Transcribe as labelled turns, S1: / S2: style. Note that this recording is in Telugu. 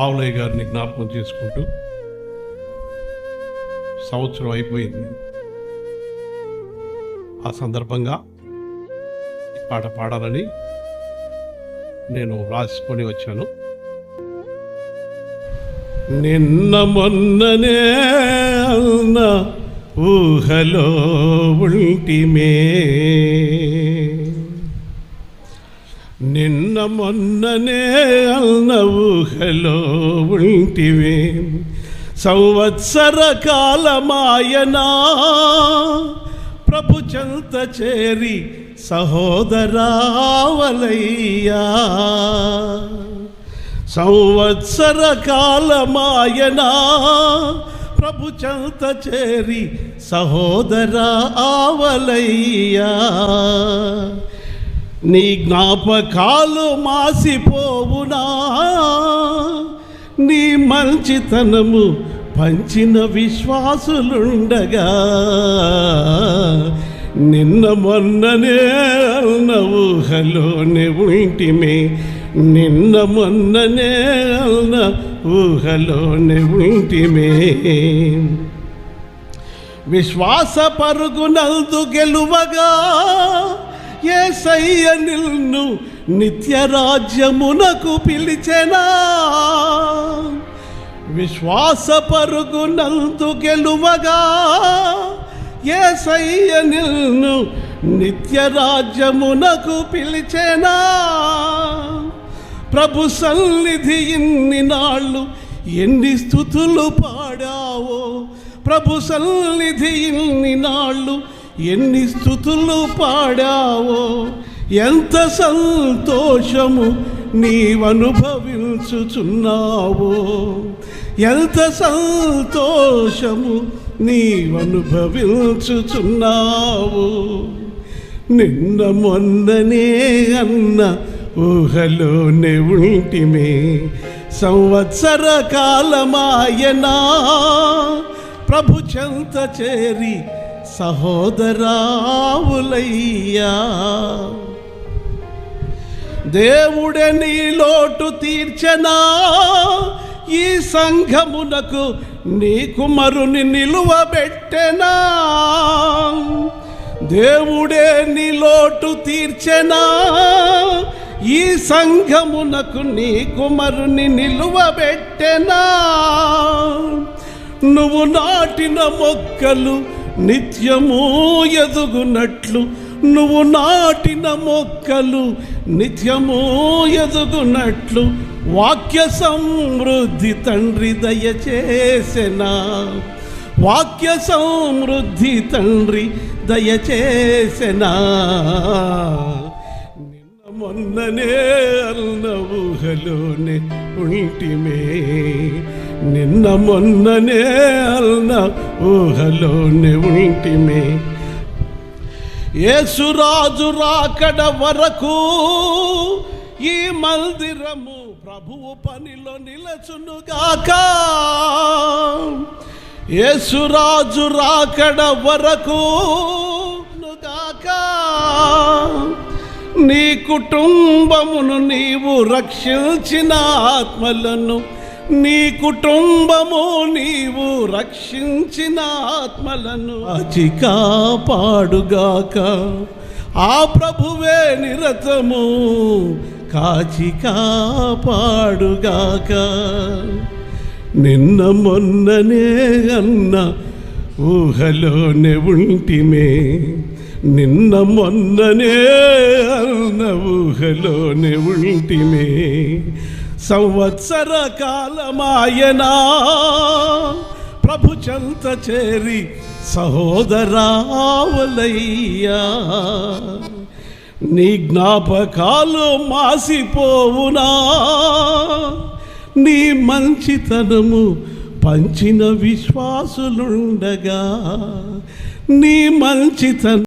S1: ఆవులయ్య గారిని జ్ఞాపకం చేసుకుంటూ సంవత్సరం అయిపోయింది. ఆ సందర్భంగా ఈ పాట పాడాలని నేను రాసుకొని వచ్చాను. నిన్న మొన్ననే అన్న ఊహలో ఉంటిమే. నిన్న మొన్ననే అన్న ఊహలో ఉంటివే. సంవత్సర కాలమాయనా. ప్రభు చెంత చేరి సహోదరావలయ్యా. సంవత్సర కాలమాయనా. ప్రభు చెంత చేరి సహోదరా ఆవలయ్యా నీ జ్ఞాపకాలు మాసిపోవునా? నీ మంచితనము పంచిన విశ్వాసులుండగా? నిన్న మొన్ననే అన్న ఊహలోనే ఉంటిమే. నిన్న మొన్ననే అన్న ఊహలోనే ఉంటిమే. విశ్వాస పరుగునందు గెలువగా ఏ సయ్య నిన్ను నిత్య రాజ్యమునకు పిలిచెనా. విశ్వాస పరుగునందు గెలువగా ఏ సయ్య నిన్ను నిత్య రాజ్యమునకు పిలిచెనా. ప్రభు సన్నిధి ఇన్ని నాళ్ళు ఎన్ని స్థుతులు పాడావో. ప్రభు సన్నిధి ఇన్ని నాళ్ళు ఎన్ని స్థుతులు పాడావో ఎంత సంతోషము నీవనుభవించుచున్నావో ఎంత సంతోషము నీవనుభవించుచున్నావు. నిన్న మొన్ననే అన్న ఊహలోనే ఉంటిమే సంవత్సర కాలమాయనా ప్రభు చెంత చేరి సహోదరావులయ్యా. దేవుడే నీ లోటు తీర్చనా? ఈ సంఘమునకు నీ కుమరుని నిలువబెట్టెనా? దేవుడే నీ లోటు తీర్చెనా? ఈ సంఘమునకు నీ కుమరుని నిలువబెట్టెనా? నువ్వు నాటిన మొక్కలు నిత్యము ఎదుగునట్లు నువ్వు నాటిన మొక్కలు నిత్యము ఎదుగునట్లు వాక్య సమృద్ధి తండ్రి దయచేసెనా? వాక్య సమృద్ధి తండ్రి దయచేసెనా? నిన్న మొన్ననే అన్న ఊహలోనే ఉంటిమే. నిన్న మొన్ననే అన్న ఊహలోనే ఉంటిమే. యేసురాజు రాకడ వరకు ఈ మందిరము ప్రభువు పనిలో నిలచునుగాక యేసురాజు రాకడ వరకు గాక. నీ కుటుంబమును నీవు రక్షించిన ఆత్మలను నీ కుటుంబము నీవు రక్షించిన ఆత్మలను అచి కాపాడుగాక. ఆ ప్రభువే నిరతము కాచి కాపాడుగాక. నిన్న మొన్ననే అన్న ఊహలోనే ఉంటిమే నిన్న మొన్ననే అన్న ఊహలోనే ఉంటిమే. సంవత్సర కాలమాయనా ప్రభు చెంత చేరి సహోదరావలయ్యా. నీ జ్ఞాపకాలు మాసిపోవునా. నీ మంచితనము పంచిన విశ్వాసులుండగా. నీ మంచితనం